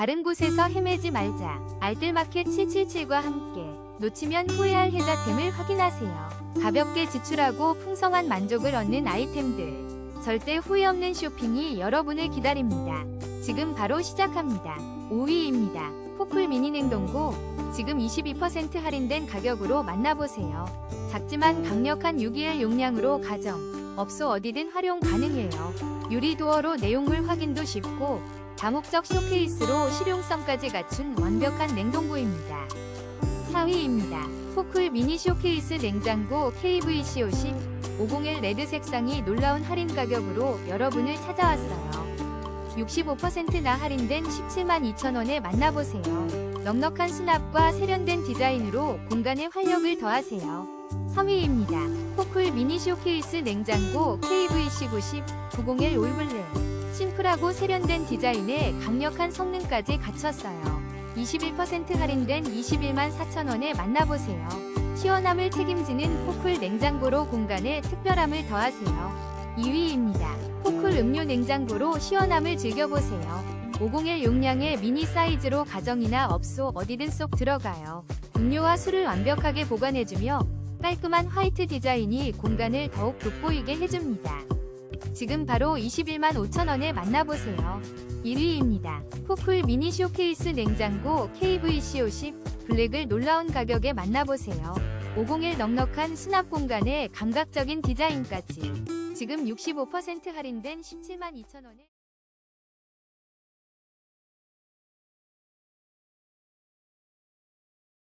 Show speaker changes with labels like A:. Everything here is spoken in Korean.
A: 다른 곳에서 헤매지 말자. 알뜰마켓 777과 함께 놓치면 후회할 혜자템을 확인하세요. 가볍게 지출하고 풍성한 만족을 얻는 아이템들. 절대 후회 없는 쇼핑이 여러분을 기다립니다. 지금 바로 시작합니다. 5위입니다. 포플 미니 냉동고. 지금 22% 할인된 가격으로 만나보세요. 작지만 강력한 6.21 용량으로 가정, 업소 어디든 활용 가능해요. 유리 도어로 내용물 확인도 쉽고 다목적 쇼케이스로 실용성까지 갖춘 완벽한 냉동고입니다. 4위입니다. 포클 미니 쇼케이스 냉장고 KVC50 501 레드 색상이 놀라운 할인 가격으로 여러분을 찾아왔어요. 65%나 할인된 17만 2천원에 만나보세요. 넉넉한 수납과 세련된 디자인으로 공간에 활력을 더하세요. 3위입니다. 포클 미니 쇼케이스 냉장고 KVC90 901 올블랙 심플하고 세련된 디자인에 강력한 성능까지 갖췄어요. 21% 할인된 21만 4천원에 만나보세요. 시원함을 책임지는 포클 냉장고로 공간에 특별함을 더하세요. 2위입니다. 포클 음료 냉장고로 시원함을 즐겨보세요. 501 용량의 미니 사이즈로 가정이나 업소 어디든 쏙 들어가요. 음료와 술을 완벽하게 보관해주며 깔끔한 화이트 디자인이 공간을 더욱 돋보이게 해줍니다. 지금 바로 21만 5천원에 만나보세요. 1위입니다. 포클 미니 쇼케이스 냉장고 KVC50 블랙을 놀라운 가격에 만나보세요. 501 넉넉한 수납 공간에 감각적인 디자인까지 지금 65% 할인된 17만 2천원에